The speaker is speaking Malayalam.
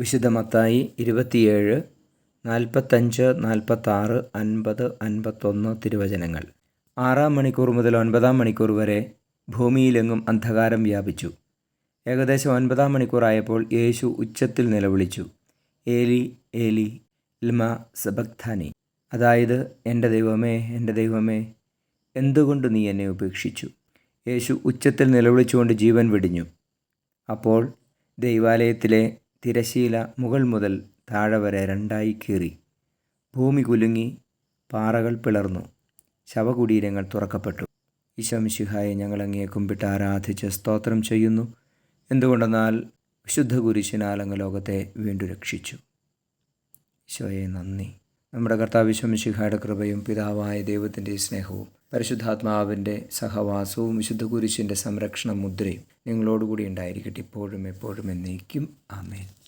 വിശുദ്ധ മത്തായി ഇരുപത്തിയേഴ് നാൽപ്പത്തഞ്ച് നാൽപ്പത്താറ് അൻപത് അൻപത്തൊന്ന് തിരുവചനങ്ങൾ. ആറാം മണിക്കൂർ മുതൽ ഒൻപതാം മണിക്കൂർ വരെ ഭൂമിയിലെങ്ങും അന്ധകാരം വ്യാപിച്ചു. ഏകദേശം ഒൻപതാം മണിക്കൂറായപ്പോൾ യേശു ഉച്ചത്തിൽ നിലവിളിച്ചു. ഏലി ഏലി ലിമ സബക്താനി. അതായത് എന്റെ ദൈവമേ എന്റെ ദൈവമേ എന്തുകൊണ്ട് നീ എന്നെ ഉപേക്ഷിച്ചു? യേശു ഉച്ചത്തിൽ നിലവിളിച്ചുകൊണ്ട് ജീവൻ വെടിഞ്ഞു. അപ്പോൾ ദൈവാലയത്തിലെ തിരശീല മുകൾ മുതൽ താഴെ വരെ രണ്ടായി കീറി. ഭൂമി കുലുങ്ങി പാറകൾ പിളർന്നു. ശവകുടീരങ്ങൾ തുറക്കപ്പെട്ടു. ഈശോമിശിഹായെ ഞങ്ങൾ അങ്ങയെ കുമ്പിട്ട് ആരാധിച്ച് സ്തോത്രം ചെയ്യുന്നു. എന്തുകൊണ്ടെന്നാൽ വിശുദ്ധ കുരിശിനാൽ അങ്ങ് ലോകത്തെ വീണ്ടും രക്ഷിച്ചു. ഈശോയെ നന്ദി. നമ്മുടെ കർത്താവ് ശിഖായുടെ കൃപയും പിതാവായ ദൈവത്തിന്റെ സ്നേഹവും പരിശുദ്ധാത്മാവിന്റെ സഹവാസവും വിശുദ്ധ കുരിശിന്റെ സംരക്ഷണ മുദ്രയും നിങ്ങളോടുകൂടി ഉണ്ടായിരിക്കട്ടെ. ഇപ്പോഴും എപ്പോഴും എന്നേക്കും. ആമേൻ.